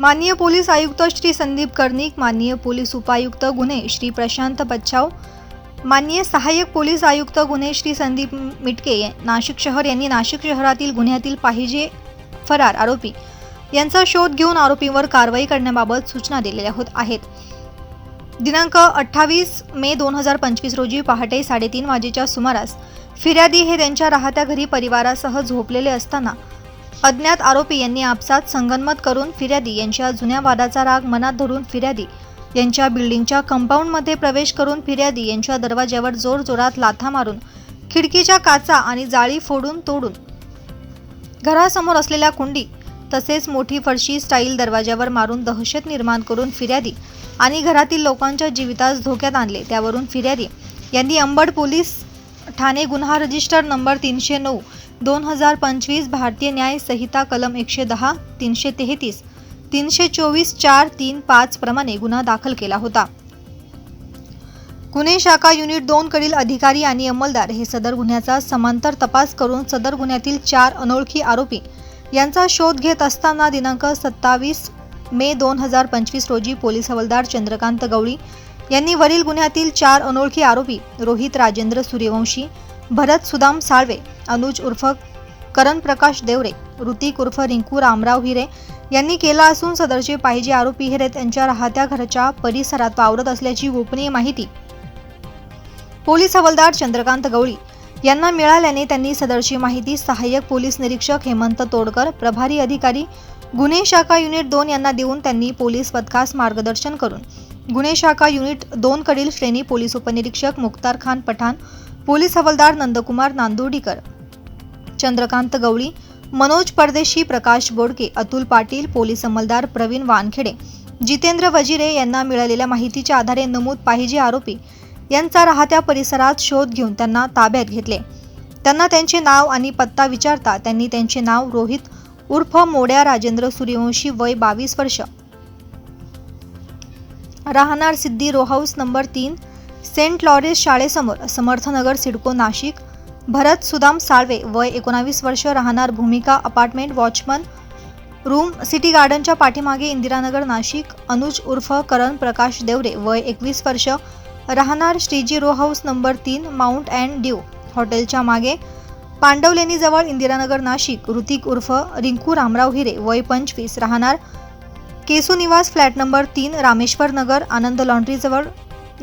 माननीय पोलीस आयुक्त श्री संदीप कर्णिक माननीय पोलीस उपायुक्त गुन्हे श्री प्रशांत बच्छाव माननीय सहाय्यक पोलीस आयुक्त गुन्हे श्री संदीप मिटके नाशिक शहर यांनी नाशिक शहरातील गुन्ह्यातील पाहिजे फरार आरोपी यांचा शोध घेऊन आरोपींवर कारवाई करण्याबाबत सूचना दिलेल्या होत आहेत. दिनांक अठ्ठावीस मे दोन हजार पंचवीस रोजी पहाटे साडेतीन वाजेच्या सुमारास फिर्यादी हे त्यांच्या राहत्या घरी परिवारासह झोपलेले असताना अज्ञात आरोपी यांनी आपसात संगनमत करून फिर्यादी यांच्या जुन्या वादाचा राग मनात धरून फिर्यादी यांच्या बिल्डिंगच्या कंपाऊंडमध्ये प्रवेश करून फिर्यादी यांच्या दरवाज्यावर जोरजोरात लाथा मारून खिडकीच्या काचा आणि जाळी फोडून तोडून. घरासमोर असलेल्या कुंडी तसेच मोठी फरशी स्टाईल दरवाजावर मारून दहशत निर्माण करून फिर्यादी आणि घरातील लोकांच्या जीवितास धोक्यात आणले. त्यावरून फिर्यादी यांनी अंबड पोलीस ठाणे गुन्हा रजिस्टर नंबर तीनशे नऊ दोन हजार पंचवीस भारतीय न्याय संहिता कलम एकशे दहा तीनशे तेहतीस तीनशे चोवीस चार तीन पाच प्रमाणे गुन्हा दाखल केला होता. गुन्हे शाखा युनिट दोन कडील अधिकारी आणि अंमलदार हे सदर गुन्ह्याचा समांतर तपास करून सदर गुन्ह्यातील चार अनोळखी आरोपी यांचा शोध घेत असताना दिनांक सत्तावीस मे दोन हजार पंचवीस रोजी पोलीस हवालदार चंद्रकांत गवळी यांनी वरील गुन्ह्यातील चार अनोळखी आरोपी रोहित राजेंद्र सूर्यवंशी भरत सुदाम साळवे अनुज उर्फ करण प्रकाश देवरे ऋतिक उर्फ रिंकू रामराव हिरे यांनी केला असून सदरचे पाहिजे आरोपी हिरे त्यांच्या राहत्या घराच्या परिसरात वावरत असल्याची गोपनीय माहिती पोलीस हवालदार चंद्रकांत गवळी यांना मिळाल्याने त्यांनी सदरची माहिती सहाय्यक पोलीस निरीक्षक हेमंत तोडकर प्रभारी अधिकारी गुन्हे शाखा युनिट दोन यांना देऊन त्यांनी पोलीस पथकास मार्गदर्शन करून गुन्हे शाखा युनिट दोनकडील श्रेणी पोलीस उपनिरीक्षक मुख्तार खान पठाण पोलीस हवालदार नंदकुमार नांदुर्डीकर चंद्रकांत गवळी मनोज परदेशी प्रकाश बोडके अतुल पाटील पोलीस अंमलदार प्रवीण वानखेडे जितेंद्र वजिरे यांना मिळालेल्या माहितीच्या आधारे नमूद पाहिजे आरोपी यांचा राहत्या परिसरात शोध घेऊन त्यांना ताब्यात घेतले. त्यांना त्यांचे नाव आणि पत्ता विचारता त्यांनी त्यांचे नाव रोहित उर्फ मोड्या राजेंद्र सूर्यवंशी वय बावीस वर्ष. राहणार सिद्धी रो हाऊस नंबर तीन सेंट लॉरेन्स शाळेसमोर समर्थनगर सिडको नाशिक. भरत सुदाम साळवे वय एकोणावीस वर्ष राहणार Bhumika apartment watchman room city गार्डनच्या पाठीमागे इंदिरानगर नाशिक. अनुज उर्फ करण प्रकाश देवरे वय एकवीस वर्ष राहणार श्रीजी रो हाऊस नंबर तीन माउंट अँड ड्यू हॉटेलच्या मागे पांडवलेणीजवळ इंदिरानगर नाशिक. ऋतिक उर्फ रिंकू रामराव हिरे वय पंचवीस राहणार केसू निवास फ्लॅट नंबर तीन रामेश्वर नगर आनंद लॉन्ड्रीजवळ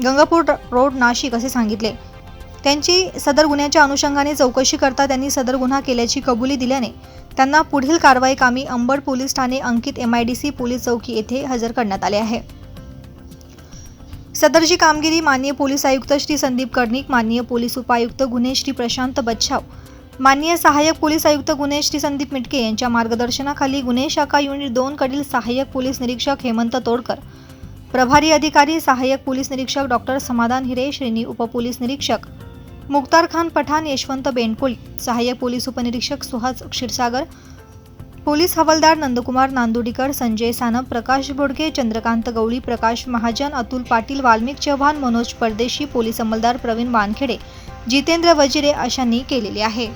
गंगापूर रोड नाशिक असे सांगितले. त्यांची सदर गुन्ह्याच्या अनुषंगाने चौकशी करता त्यांनी सदर गुन्हा केल्याची कबुली दिल्याने त्यांना पुढील कारवाई कामी अंबड पोलीस ठाणे अंकित M I D C police चौकी येथे हजर करण्यात आले आहे. सदरची कामगिरी माननीय पोलीस आयुक्त श्री संदीप कर्णिक माननीय पोलीस उपायुक्त गुन्हे श्री प्रशांत बच्छाव माननीय सहाय्यक पोलीस आयुक्त गुन्हे श्री संदीप मिटके यांच्या मार्गदर्शनाखाली गुन्हे शाखा युनिट दोन कडील सहाय्यक पोलीस निरीक्षक हेमंत तोडकर. प्रभारी अधिकारी सहाय्यक पोलीस निरीक्षक डॉक्टर समाधान हिरे श्रेणी उपपोलीस निरीक्षक मुख्तार खान पठाण यशवंत बेंडकोळी सहाय्यक पोलीस उपनिरीक्षक सुहास क्षीरसागर पोलीस हवालदार नंदकुमार नांदुडीकर संजय सानप प्रकाश बोडके चंद्रकांत गवळी प्रकाश महाजन अतुल पाटील वाल्मिक चव्हाण मनोज परदेशी पोलीस अंमलदार प्रवीण वानखेडे जितेंद्र वजिरे अशांनी केलेले आहे.